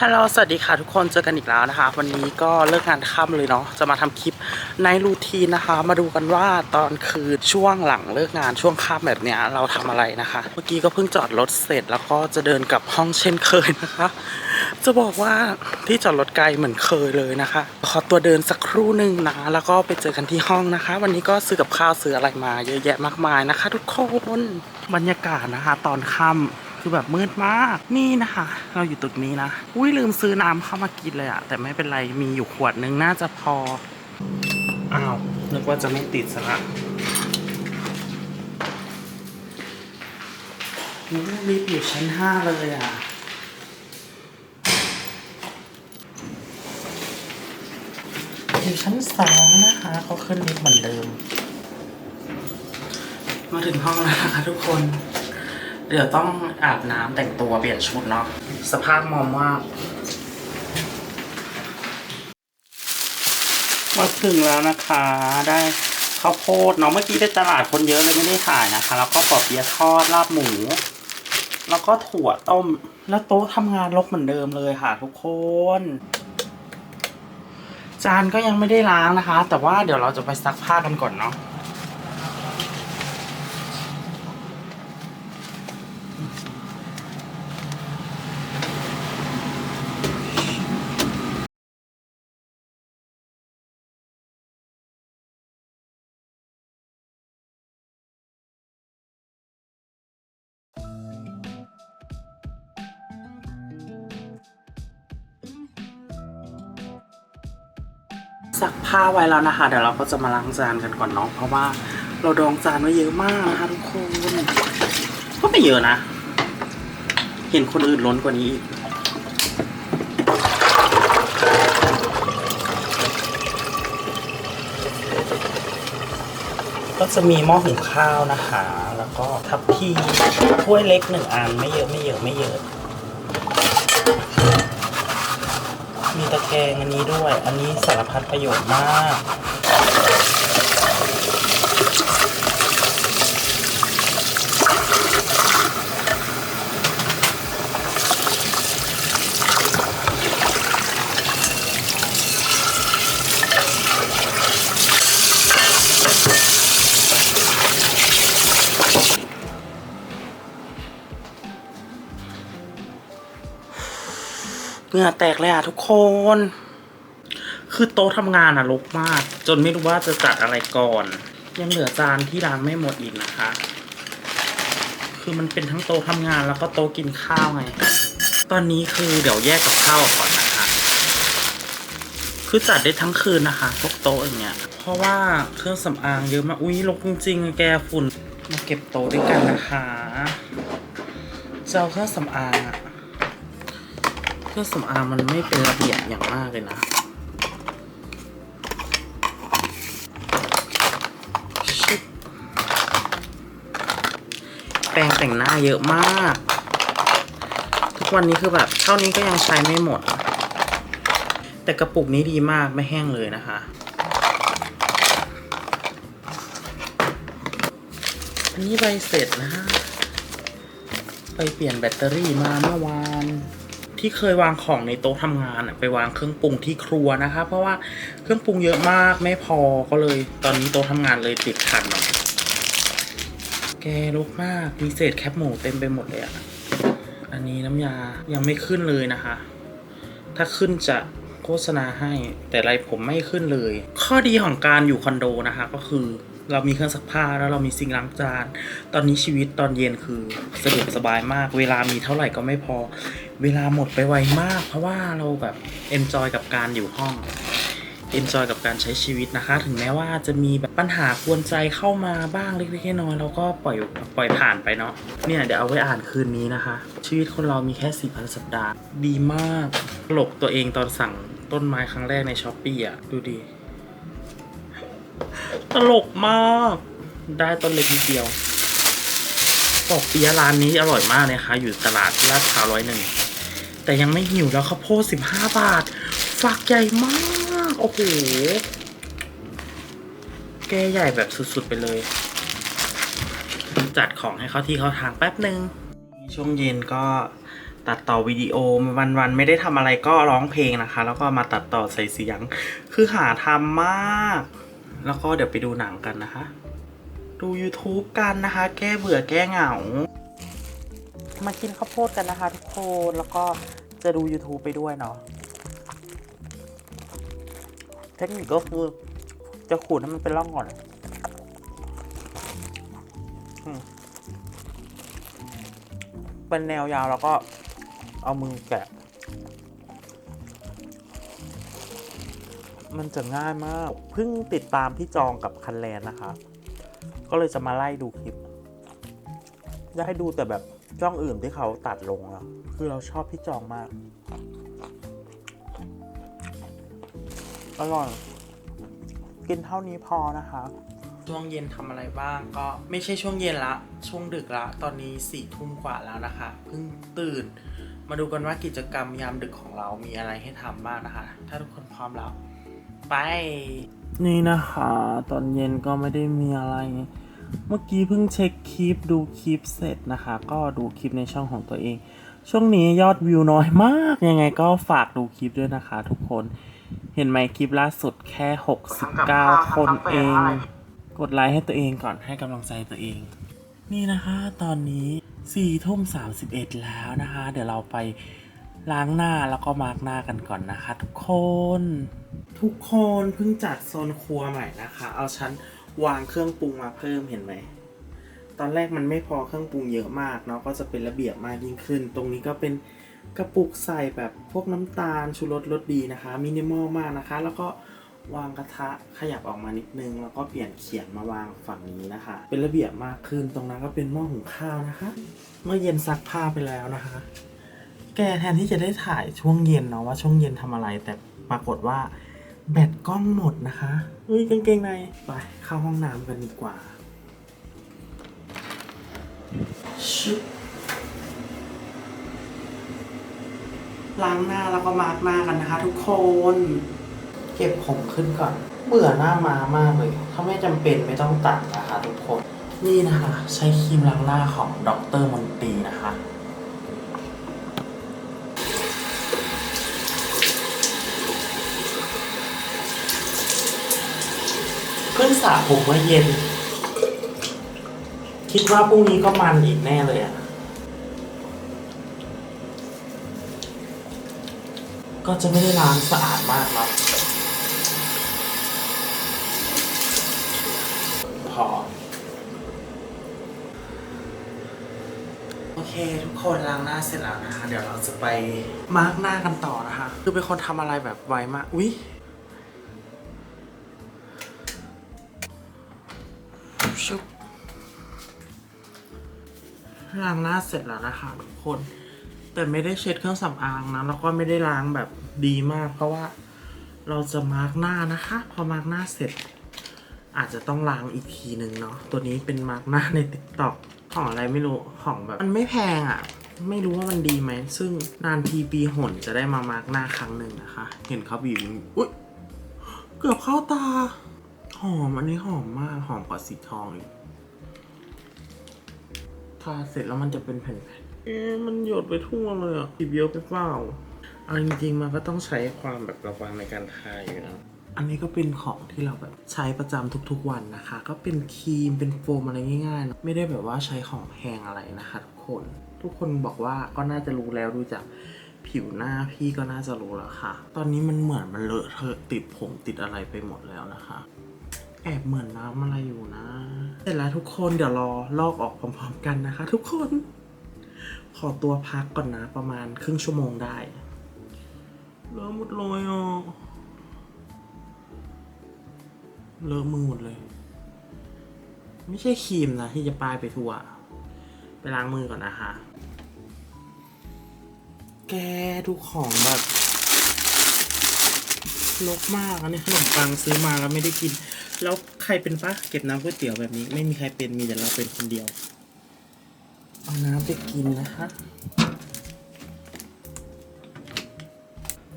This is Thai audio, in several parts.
ฮัลโหลสวัสดีค่ะทุกคนเจอกันอีกแล้วนะคะ วันนี้ก็เลิกงานค่ำเลยเนาะจะมาทำคลิปในรูทีนนะคะ มาดูกันว่าตอนคืนช่วงหลังเลิกงานช่วงค่ำแบบเนี้ยเราทำอะไรนะคะ เมื่อกี้ก็เพิ่งจอดรถเสร็จแล้วก็จะเดินกลับห้องเช่นเคยนะคะ จะบอกว่าที่จอดรถไกลเหมือนเคยเลยนะคะ ขอตัวเดินสักครู่หนึ่งนะแล้วก็ไปเจอกันที่ห้องนะคะ วันนี้ก็ซื้อกับข้าวซื้ออะไรมาเยอะแยะมากมายนะคะ ทุกคนบรรยากาศนะคะ ตอนค่ำ คือแบบมืดมาก นี่นะคะ เราอยู่ตึกนี้นะ อุ้ยลืมซื้อน้ำเข้ามากินเลยอะแต่ไม่เป็นไร มีอยู่ขวดนึงน่าจะพอ อ้าว นึกว่าจะไม่ติดซะละนี่รีบอยู่ชั้นห้าเลยอะอยู่ชั้นสองนะคะเขาขึ้นลิฟต์เหมือนเดิม มาถึงห้องแล้วนะคะทุกคน เดี๋ยวต้องอาบน้ำแต่งตัวเปลี่ยนชุดเนาะสภาพมอมว่ากมาถึงแล้วนะคะ ได้ข้าวโพดเนาะเมื่อกี้ไปตลาดคนเยอะเลยไม่ได้ถ่ายนะคะ แล้วก็ปอเปี๊ยะทอดลาบหมู แล้วก็ถั่วต้มแล้วโต๊ะทำงานรกเหมือนเดิมเลยค่ะทุกคน จานก็ยังไม่ได้ล้างนะคะ แต่ว่าเดี๋ยวเราจะไปซักผ้ากันก่อนเนาะ ข้าไว้แล้วนะคะ เดี๋ยวเราก็จะมาล้างจานกันก่อนเนาะเพราะว่าเราดองจานไว้เยอะมากนะคะทุกคนก็ไม่เยอะนะ เห็นคนอื่นล้นกว่านี้อีกก็จะมีหม้อหุงข้าวนะคะ แล้วก็ทัพพีถ้วยเล็กหนึ่งอันไม่เยอะไม่เยอะไม่เยอะ มีตะแกงอันนี้ด้วย อันนี้สารพัดประโยชน์มาก เหงื่อแตกเลยอะทุกคน คือโต๊ะทำงานอะรกมาก จนไม่รู้ว่าจะจัดอะไรก่อน ยังเหลือจานที่ล้างไม่หมดอีกนะคะ คือมันเป็นทั้งโต๊ะทำงานแล้วก็โต๊ะกินข้าวไง ตอนนี้คือเดี๋ยวแยกกับข้าวก่อนนะคะ คือจัดได้ทั้งคืนนะคะพวกโต๊ะอย่างเงี้ย เพราะว่าเครื่องสำอางเยอะมาก อุ้ยรกจริงๆแกฝุ่น มาเก็บโต๊ะด้วยกันนะคะจะเอาเครื่องสำอางอะ เครื่องสำอางมันไม่เป็นระเบียบอย่างมากเลยนะชิบแปรงแต่งหน้าเยอะมาก ทุกวันนี้คือแบบเท่านี้ก็ยังใช้ไม่หมด แต่กระปุกนี้ดีมากไม่แห้งเลยนะคะอันนี้ใบเสร็จนะฮะไปเปลี่ยนแบตเตอรี่มาเมื่อวาน ที่เคยวางของในโต๊ะทำงานไปวางเครื่องปรุงที่ครัวนะคะ เพราะว่าเครื่องปรุงเยอะมากไม่พอก็เลย ตอนนี้โต๊ะทำงานเลยติดขัดหน่อยแกลุกมากมีเศษแคปหมูเต็มไปหมดเลยอะอันนี้น้ำยายังไม่ขึ้นเลยนะคะ ถ้าขึ้นจะโฆษณาให้แต่ไรผมไม่ขึ้นเลย ข้อดีของการอยู่คอนโดนะคะ ก็คือเรามีเครื่องซักผ้าแล้วเรามีซิงล้างจาน ตอนนี้ชีวิตตอนเย็นคือสะดวกสบายมาก เวลามีเท่าไหร่ก็ไม่พอ เวลาหมดไปไวมาก เพราะว่าเราแบบเอนจอยกับการอยู่ห้องเอนจอยกับการใช้ชีวิตนะคะ ถึงแม้ว่าจะมีแบบปัญหากวนใจเข้ามาบ้างเล็กๆน้อยๆเราก็ปล่อยปล่อยผ่านไปเนาะเนี่ยเดี๋ยวเอาไว้อ่านคืนนี้นะคะ ชีวิตคนเรามีแค่สี่พันสัปดาห์ ดีมากตลกตัวเองตอนสั่งต้นไม้ครั้งแรกในช้อปปี้อะ ดูดิตลกมาก ได้ต้นเล็กนิดเดียวปอกเปียร้านนี้อร่อยมากเลยค่ะอยู่ตลาดลาดพร้าวร้อยหนึ่ง แต่ยังไม่หิวแล้วข้าวโพดสิบห้าบาท ฝักใหญ่มาก โอ้โห แกใหญ่แบบสุดๆไปเลย จัดของให้เขาที่เขาทางแป๊บหนึ่งช่วงเย็นก็ตัดต่อวิดีโอวันๆไม่ได้ทำอะไรก็ร้องเพลงนะคะ แล้วก็มาตัดต่อใส่เสียง คือหาทำมาก แล้วก็เดี๋ยวไปดูหนังกันนะคะ ดู YouTube กันนะคะ แก้เบื่อแก้เหงา มากินข้าวโพดกันนะคะทุกคนแล้วก็จะดู YouTube ไปด้วยเนาะเทคนิคก็คือ จะขูดให้มันเป็นร่องก่อนเป็นแนวยาวแล้วก็เอามือแกะ มันจะง่ายมาก เพิ่งติดตามพี่จองกับคันแลนนะคะ ก็เลยจะมาไล่ดูคลิปอยากให้ดูแต่แบบ จ้องอื่นที่เขาตัดลงอะคือเราชอบพี่จองมาก อร่อย กินเท่านี้พอนะคะช่วงเย็นทำอะไรบ้างก็ไม่ใช่ช่วงเย็นละ ช่วงดึกละ ตอนนี้สี่ทุ่มกว่าแล้วนะคะเพิ่งตื่น มาดูกันว่ากิจกรรมยามดึกของเรามีอะไรให้ทำบ้างนะคะ ถ้าทุกคนพร้อมแล้ว ไป นี่นะคะ ตอนเย็นก็ไม่ได้มีอะไร เมื่อกี้เพิ่งเช็คคลิปดูคลิปเสร็จนะคะ ก็ดูคลิปในช่องของตัวเอง ช่วงนี้ยอดวิวน้อยมาก ยังไงก็ฝากดูคลิปด้วยนะคะ ทุกคนเห็นไหมคลิปล่าสุดแค่ 69 คนเอง กดไลค์ให้ตัวเองก่อนให้กำลังใจตัวเอง นี่นะคะตอนนี้4ทุ่ม31 แล้วนะคะ เดี๋ยวเราไปล้างหน้าแล้วก็มาร์กหน้ากันก่อนนะคะ ทุกคน ทุกคนเพิ่งจัดโซนครัวใหม่นะคะ เอาชั้น วางเครื่องปรุงมาเพิ่มเห็นไหม ตอนแรกมันไม่พอเครื่องปรุงเยอะมากเนาะก็จะเป็นระเบียบมากยิ่งขึ้น ตรงนี้ก็เป็นกระปุกใส่แบบพวกน้ำตาลชูรสรสดีนะคะมินิมอลมากนะคะ แล้วก็วางกระทะขยับออกมานิดนึง แล้วก็เปลี่ยนเขียงมาวางฝั่งนี้นะคะ เป็นระเบียบมากขึ้นตรงนั้นก็เป็นหม้อหุงข้าวนะคะ เมื่อเย็นซักผ้าไปแล้วนะคะ แกแทนที่จะได้ถ่ายช่วงเย็นเนาะว่าช่วงเย็นทำอะไรแต่ปรากฏว่า แบตกล้องหมดนะคะเฮ้ยกางเกงใน ไป เข้าห้องน้ำกันดีกว่าชึบล้างหน้าแล้วก็มาร์กหน้ากันนะคะ ทุกคน เก็บผมขึ้นก่อน เบื่อหน้ามามากเลย ถ้าไม่จำเป็นไม่ต้องตัดนะคะ ทุกคน นี่นะคะ ใช้ครีมล้างหน้าของดรมนตรีนะคะ เพิ่งสระผมเมื่อเย็น คิดว่าพรุ่งนี้ก็มันอีกแน่เลยอะก็จะไม่ได้ล้างสะอาดมากเนาะพอ โอเค ทุกคนล้างหน้าเสร็จแล้วนะคะ เดี๋ยวเราจะไปมาร์กหน้ากันต่อนะคะ คือเป็นคนทำอะไรแบบไวมาก อุ๊ย ล้างหน้าเสร็จแล้วนะคะทุกคน แต่ไม่ได้เช็ดเครื่องสำอางนะแล้วก็ไม่ได้ล้างแบบดีมาก เพราะว่าเราจะมาร์กหน้านะคะ พอมาร์กหน้าเสร็จ อาจจะต้องล้างอีกทีหนึ่งเนาะตัวนี้เป็นมาร์กหน้าในติ๊กต็อกของอะไรไม่รู้ของแบบมันไม่แพงอะ่ะไม่รู้ว่ามันดีไหม ซึ่งนานทีปีหนจะได้มามาร์กหน้าครั้งหนึ่งนะคะ เห็นเขาบีบอุ้ยเกือบเข้าตา หอม อันนี้หอมมาก หอมกว่าสีทองอีก ทาเสร็จแล้วมันจะเป็นแผ่นๆเอ๊ะมันหยดไปทั่วเลยอะบีบเยอะไปเปล่าเอาจริงๆมันก็ต้องใช้ความแบบระวังในการทาอยู่นะอันนี้ก็เป็นของที่เราแบบใช้ประจำทุกๆวันนะคะ ก็เป็นครีมเป็นโฟมอะไรง่ายๆเนอะไม่ได้แบบว่าใช้ของแพงอะไรนะคะทุกคน ทุกคนบอกว่าก็น่าจะรู้แล้วดูจากผิวหน้าพี่ก็น่าจะรู้แล้วค่ะ ตอนนี้มันเหมือนมันเลอะเทอะติดผมติดอะไรไปหมดแล้วนะคะ แอบเหมือนน้ำอะไรอยู่นะ เสร็จแล้วทุกคนเดี๋ยวรอลอกออกพร้อมๆกันนะคะ ทุกคน ขอตัวพักก่อนนะ ประมาณครึ่งชั่วโมงได้เลอะหมดเลยอะเลอะมือหมดเลย ไม่ใช่ครีมนะที่จะป้ายไปทั่ว ไปล้างมือก่อนนะคะ แกทุกของแบบลกมากอันนี้ขนมปังซื้อมาแล้วไม่ได้กิน แล้วใครเป็นปะเก็บน้ำก๋วยเตี๋ยวแบบนี้ ไม่มีใครเป็นมีแต่เราเป็นคนเดียว เอาน้ำไปกินนะคะ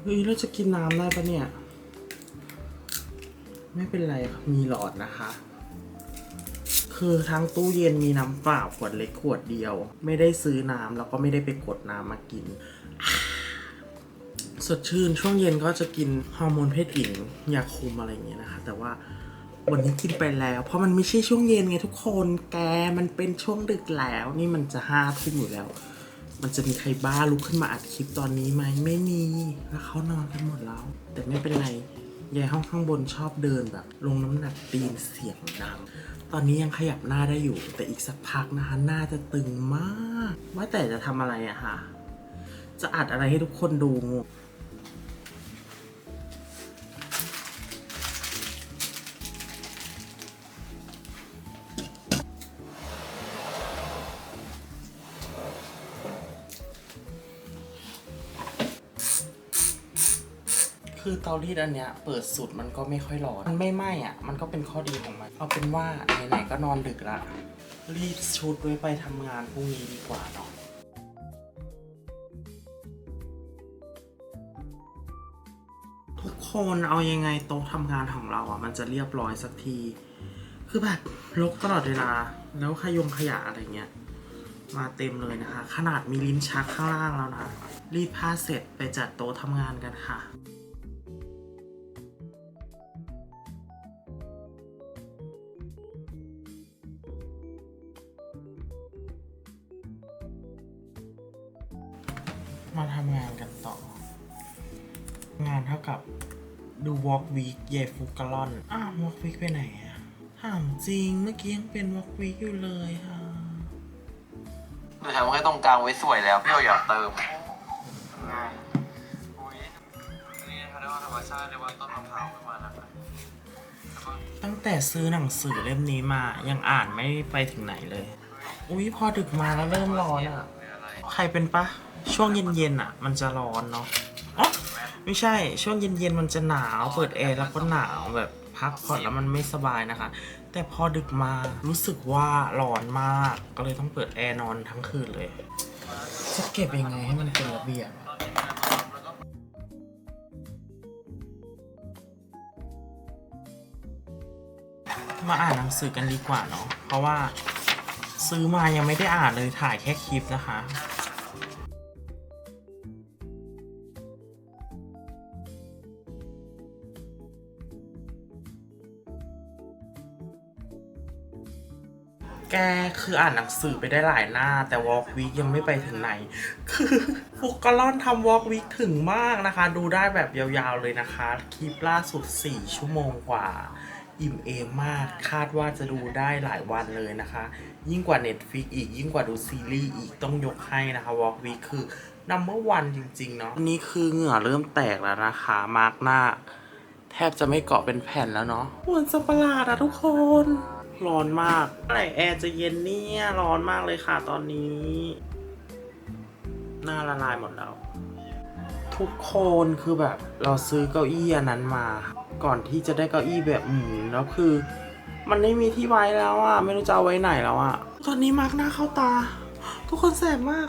เฮ้ยเราจะกินน้ำได้ปะเนี่ย ไม่เป็นไรครับมีหลอดนะคะคคือทั้งตู้เย็นมีน้ำเปล่าขวดเล็กขวดเดียว ไม่ได้ซื้อน้ำแล้วก็ไม่ได้ไปกดน้ำมากิน สดชื่นช่วงเย็นก็จะกินฮอร์โมนเพศหญิงยาคุมอะไรอย่างเงี้ยนะคะ แต่ว่า วันนี้กินไปแล้ว เพราะมันไม่ใช่ช่วงเย็นไงทุกคนแกมันเป็นช่วงดึกแล้ว นี่มันจะห้าทุ่มอยู่แล้ว มันจะมีใครบ้าลุกขึ้นมาอัดคลิปตอนนี้ไหมไม่มีแล้วเขานอนกันหมดแล้ว แต่ไม่เป็นไรยายห้องข้างบนชอบเดินแบบ ลงน้ำหนักตีนเสียงดัง ตอนนี้ยังขยับหน้าได้อยู่ แต่อีกสักพักนะคะหน้าจะตึงมาก ว่าแต่จะทำอะไรอะคะจะอัดอะไรให้ทุกคนดูงง คือเตารีดอันเนี้ยเปิดสุดมันก็ไม่ค่อยร้อน มันไม่ไหม้อะ มันก็เป็นข้อดีของมัน เอาเป็นว่าไหนๆก็นอนดึกละ รีดชุดไว้ไปทำงานพรุ่งนี้ดีกว่าเนาะทุกคนเอายังไงโต๊ะทำงานของเราอะ มันจะเรียบร้อยสักที คือแบบรกตลอดเวลา แล้วขยงขยะอะไรเงี้ย มาเต็มเลยนะคะ ขนาดมีลิ้นชักข้างล่างแล้วนะ รีดผ้าเสร็จไปจัดโต๊ะทำงานกันค่ะ มาทำงานกันต่อ งานเท่ากับดู Walk Week เยฟุกกะลอน อ้าว Walk Week ไปไหนอะถามจริงเมื่อกี้ยังเป็น Walk Week อยู่เลยค่ะหนูทำแค่ตรงกลางไว้สวยแล้วพี่โออยากเติมง่ายอุ้ยอันนี้เขาเรียกว่าธรรมชาติเรียกว่าต้นมะพร้าวขึ้นมานะครับตั้งแต่ซื้อหนังสือเล่มนี้มายังอ่านไม่ไปถึงไหนเลย อุ้ยพอดึกมาแล้วเริ่มร้อนอะหรืออะไรใครเป็นปะ ช่วงเย็นๆอะ มันจะร้อนเนาะอ๋อไม่ใช่ช่วงเย็นๆมันจะหนาวเปิดแอร์แล้วก็หนาวแบบพักผ่อนแล้วมันไม่สบายนะคะ แต่พอดึกมารู้สึกว่าร้อนมาก ก็เลยต้องเปิดแอร์นอนทั้งคืนเลย จะเก็บยังไงให้มันเป็นระเบียบมาอ่านหนังสือกันดีกว่าเนาะเพราะว่าซื้อมายังไม่ได้อ่านเลยถ่ายแค่คลิปนะคะ คืออ่านหนังสือไปได้หลายหน้า แต่ Walk Week ยังไม่ไปถึงไหน คือฟุกกะล่อนทำ Walk Week ถึงมากนะคะ ดูได้แบบยาวๆเลยนะคะ คลิปล่าสุด 4 ชั่วโมงกว่า อิ่มเอมมาก คาดว่าจะดูได้หลายวันเลยนะคะ ยิ่งกว่า Netflix อีกยิ่งกว่าดูซีรีส์อีกต้องยกให้นะคะ Walk Week คือ number one จริงๆเนาะอันนี้คือเหงื่อเริ่มแตกแล้วนะคะ มาร์กหน้า แทบจะไม่เกาะเป็นแผ่นแล้วเนาะเหมือนสัตว์ปหลาดอะทุกคน ร้อนมากเมื่อไหร่แอร์จะเย็นเนี่ย ร้อนมากเลยค่ะตอนนี้ หน้าละลายหมดแล้ว ทุกคนคือแบบเราซื้อเก้าอี้อันนั้นมา ก่อนที่จะได้เก้าอี้แบบหมุนแล้วคือ มันไม่มีที่ไว้แล้วอะไม่รู้จะเอาไว้ไหนแล้วอะตอนนี้มาร์กหน้าเข้าตา ทุกคนแสบมาก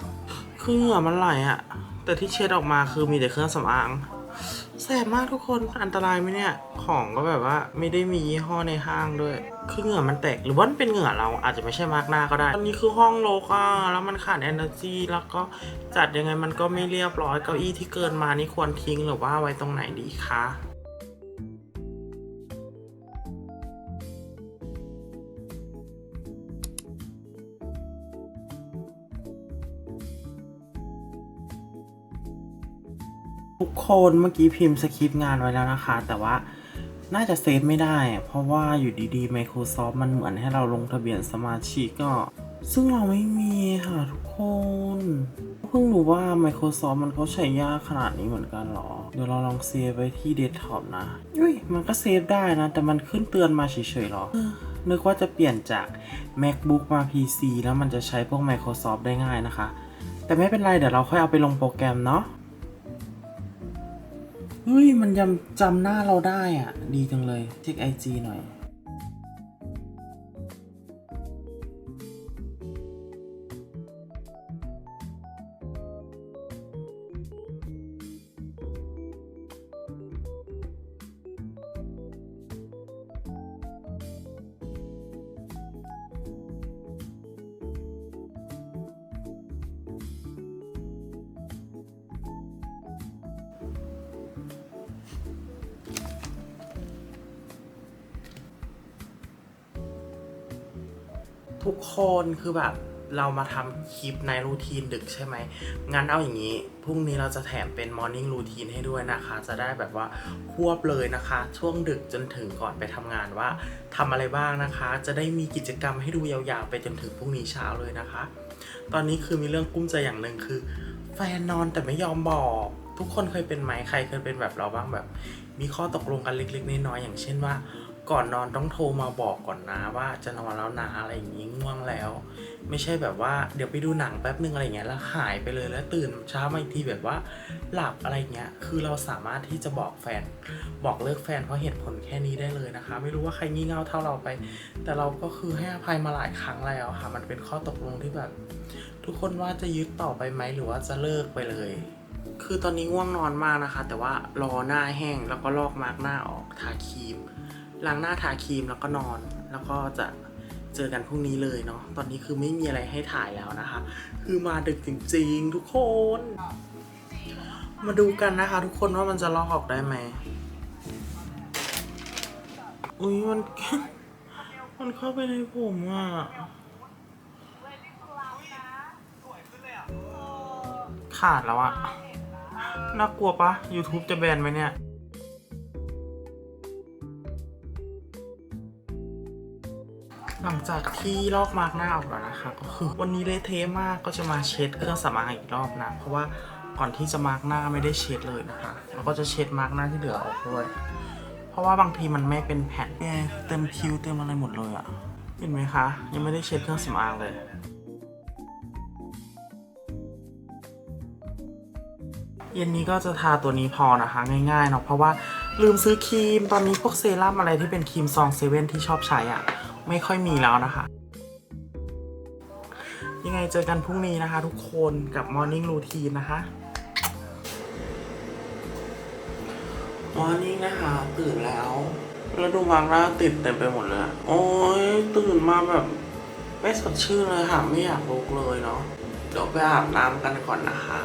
คือเหงื่อมันไหลอะแต่ที่เช็ดออกมาคือมีแต่เครื่องสำอาง สบมากทุกคนอันตรายไหมเนี่ย ของก็แบบว่าไม่ได้มียี่ห้อในห้างด้วย คือเหงื่อมันแตกหรือว่าเป็นเหงื่อเราอาจจะไม่ใช่มากหน้าก็ได้ตอนนี้คือห้องโลกอะแล้วมันขาด energy แล้วก็จัดยังไงมันก็ไม่เรียบร้อยเก้าอี้ที่เกินมานี่ควรทิ้งหรือว่าไว้ตรงไหนดีคะ ทุกคนเมื่อกี้พิมพ์สคริปต์งานไว้แล้วนะคะ แต่ว่าน่าจะเซฟไม่ได้ เพราะว่าอยู่ดีๆ Microsoft มันเหมือนให้เราลงทะเบียนสมาชิกก็ ซึ่งเราไม่มีค่ะทุกคนเพิ่งรู้ว่า Microsoft มันก็ใช้ยากขนาดนี้เหมือนกันเหรอ เดี๋ยวเราลองเซฟไว้ที่เดสก์ท็อปนะอุ้ยมันก็เซฟได้นะ แต่มันขึ้นเตือนมาเฉยๆหรอนึกว่าจะเปลี่ยนจาก MacBook มา PC แล้วมันจะใช้พวก Microsoft ได้ง่ายนะคะ แต่ไม่เป็นไร เดี๋ยวเราค่อยเอาไปลงโปรแกรมเนาะ เฮ้ย มันยำจำหน้าเราได้อะ ดีจังเลย เช็คไอจีหน่อย ทุกคนคือแบบเรามาทำคลิปในรูทีนดึกใช่ไหม งั้นเอาอย่างนี้ พรุ่งนี้เราจะแถมเป็นมอร์นิ่งรูทีนให้ด้วยนะคะ จะได้แบบว่าควบเลยนะคะ ช่วงดึกจนถึงก่อนไปทำงานว่าทำอะไรบ้างนะคะ จะได้มีกิจกรรมให้ดูยาวๆ ไปจนถึงพรุ่งนี้เช้าเลยนะคะ ตอนนี้คือมีเรื่องกุ้มใจอย่างหนึ่งคือ แฟนนอนแต่ไม่ยอมบอก ทุกคนเคยเป็นไหมใครเคยเป็นแบบเราบ้างแบบ มีข้อตกลงกันเล็กๆน้อยๆอย่างเช่นว่า ก่อนนอนต้องโทรมาบอกก่อนนะว่าจะนอนแล้วนะอะไรอย่างนี้ง่วงแล้ว ไม่ใช่แบบว่าเดี๋ยวไปดูหนังแป๊บนึงอะไรเงี้ยแล้วหายไปเลยแล้วตื่นเช้ามาอีกทีแบบว่าหลับอะไรเงี้ยคือเราสามารถที่จะบอกแฟน บอกเลิกแฟนเพราะเหตุผลแค่นี้ได้เลยนะคะ ไม่รู้ว่าใครงี่เง่าเท่าเราไป แต่เราก็คือให้อภัยมาหลายครั้งแล้วค่ะ มันเป็นข้อตกลงที่แบบ ทุกคนว่าจะยึดต่อไปไหมหรือว่าจะเลิกไปเลยคือตอนนี้ง่วงนอนมากนะคะ แต่ว่ารอหน้าแห้งแล้วก็ลอกมาร์กหน้าออกทาครีม ล้างหน้าทาครีมแล้วก็นอน แล้วก็จะเจอกันพรุ่งนี้เลยเนาะ ตอนนี้คือไม่มีอะไรให้ถ่ายแล้วนะคะ คือมาดึกจริงๆทุกคน มาดูกันนะคะ ทุกคนว่ามันจะลอกออกได้ไหม อุ้ยมัน มันเข้าไปในผมอะขาดแล้วอะน่ากลัวปะ YouTube จะแบนไหมเนี่ย หลังจากที่ลอกมาร์กหน้าออกแล้วนะคะก็คือวันนี้เละเทะมากก็จะมาเช็ดเครื่องสำอางอีกรอบนะเพราะว่าก่อนที่จะมาร์กหน้าไม่ได้เช็ดเลยนะคะแล้วก็จะเช็ดมาร์กหน้าที่เหลือออกด้วย เพราะว่าบางทีมันไม่เป็นแผ่นแกเต็มคิ้วเต็มอะไรหมดเลยอะเห็นไหมคะ ยังไม่ได้เช็ดเครื่องสำอางเลยเย็นนี้ก็จะทาตัวนี้พอนะคะง่ายๆเนาะเพราะว่าลืมซื้อครีมตอนนี้พวกเซรั่มอะไรที่เป็นครีมซองเซเว่นที่ชอบใช้อะ่ะ ไม่ค่อยมีแล้วนะคะ ยังไงเจอกันพรุ่งนี้นะคะทุกคนกับ Morning Routine นะคะมอร์นิ่งนะคะ ตื่นแล้ว แล้วดูมังหน้าติดเต็มไปหมดเลยอะโอ้ยตื่นมาแบบไม่สดชื่นเลยค่ะ ไม่อยากลุกเลยเนาะเดี๋ยวไปอาบน้ำกันก่อนนะคะ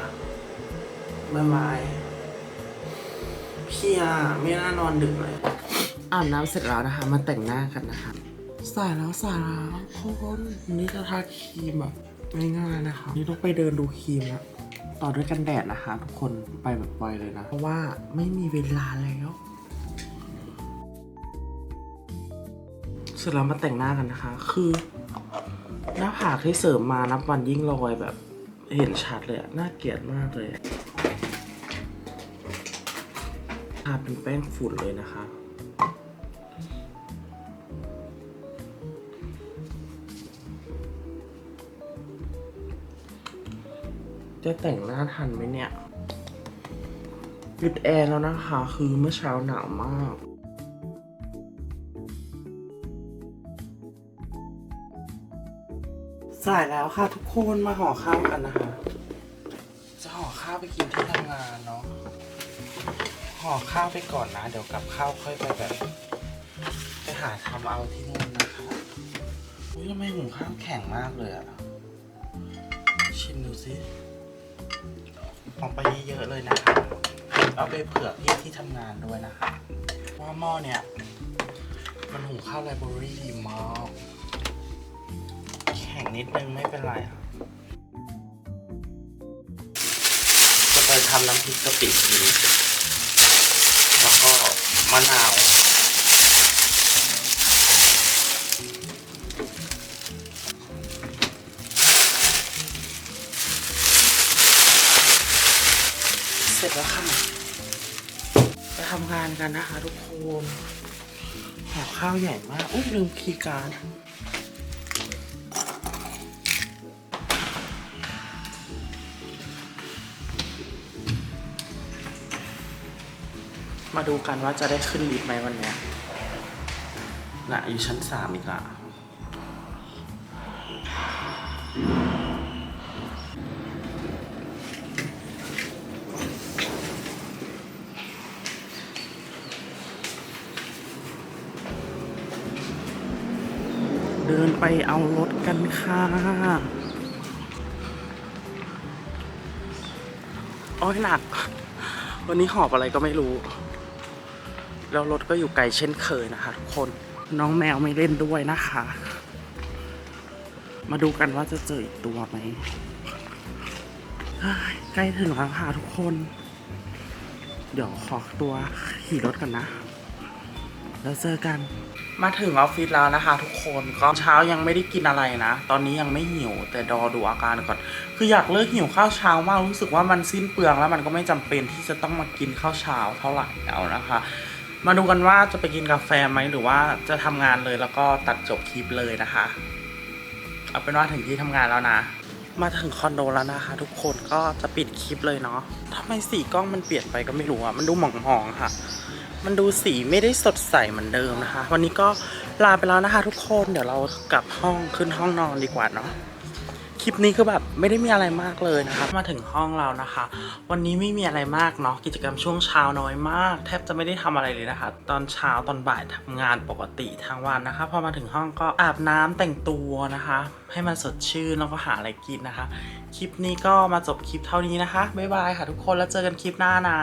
บายบายพี่อะไม่น่านอนดึกเลยอาบน้ำเสร็จแล้วนะคะ มาแต่งหน้ากันนะคะ สายแล้วสายแล้วทุกคนวันนี้จะทาครีมแบบง่ายๆนะคะนี่ต้องไปเดินดูครีมแล้วต่อด้วยกันแดดนะคะ ทุกคนไปแบบไวเลยนะ เพราะว่าไม่มีเวลาแล้วเสร็จแล้วมาแต่งหน้ากันนะคะ คือหน้าผากที่เสริมมานับวันยิ่งลอยแบบเห็นชัดเลยอะน่าเกลียดมากเลยอะทาเป็นแป้งฝุ่นเลยนะคะ จะแต่งหน้าทันไหมเนี่ยปิดแอร์แล้วนะคะ คือเมื่อเช้าหนาวมากสายแล้วค่ะทุกคนมาห่อข้าวกันนะคะ จะห่อข้าวไปกินที่ทำงานเนาะห่อข้าวไปก่อนนะ เดี๋ยวกับข้าวค่อยไปแบบ ไปหาทำเอาที่นู่นนะคะอุ้ยทำไมหุงข้าวแข็งมากเลยอะชิมดูสิ เอาไปเยอะๆเลยนะคะ เอาไปเผื่อพี่ที่ทำงานด้วยนะคะว่าหม้อเนี่ย มันหุงข้าวไลบรารีดีมากแข็งนิดนึงไม่เป็นไรอะจะไปทำน้ำพริกกะปิดีแล้วก็มะนาว ทำงานกันนะคะทุกคนห่อข้าวใหญ่มากอุ้ยลืมคีย์การ์ดมาดูกันว่าจะได้ขึ้นลิฟต์ไหมวันนี้นะอยู่ชั้นสามอีกละ กันค่ะโอ้ยหนัก วันนี้หอบอะไรก็ไม่รู้ แล้วรถก็อยู่ไกลเช่นเคยนะคะทุกคนน้องแมวไม่เล่นด้วยนะคะ มาดูกันว่าจะเจออีกตัวไหมใกล้ถึงแล้วค่ะทุกคน เดี๋ยวขอตัวขี่รถกันนะ แล้วเจอกัน มาถึงออฟฟิศแล้วนะคะทุกคนก็เช้ายังไม่ได้กินอะไรนะ ตอนนี้ยังไม่หิวแต่รอดูอาการก่อน คืออยากเลิกหิวข้าวเช้ามากรู้สึกว่ามันสิ้นเปลืองแล้วมันก็ไม่จำเป็นที่จะต้องมากินข้าวเช้าเท่าไหร่แล้วนะคะ มาดูกันว่าจะไปกินกาแฟไหมหรือว่าจะทำงานเลยแล้วก็ตัดจบคลิปเลยนะคะ เอาเป็นว่าถึงที่ทำงานแล้วนะ มาถึงคอนโดแล้วนะคะ ทุกคนก็จะปิดคลิปเลยเนาะทำไมสีกล้องมันเปลี่ยนไปก็ไม่รู้อะมันดูหมองๆค่ะ มันดูสีไม่ได้สดใสเหมือนเดิมนะคะ วันนี้ก็ลาไปแล้วนะคะ ทุกคนเดี๋ยวเรากลับห้องขึ้นห้องนอนดีกว่าเนาะคลิปนี้คือแบบไม่ได้มีอะไรมากเลยนะคะมาถึงห้องเรานะคะ วันนี้ไม่มีอะไรมากเนาะกิจกรรมช่วงเช้าน้อยมาก แทบจะไม่ได้ทำอะไรเลยนะคะ ตอนเช้าตอนบ่ายทำงานปกติทางวันนะคะพอมาถึงห้องก็อาบน้ำแต่งตัวนะคะ ให้มันสดชื่นแล้วก็หาอะไรกินนะคะ คลิปนี้ก็มาจบคลิปเท่านี้นะคะบ๊ายบายค่ะทุกคนแล้วเจอกันคลิปหน้านะ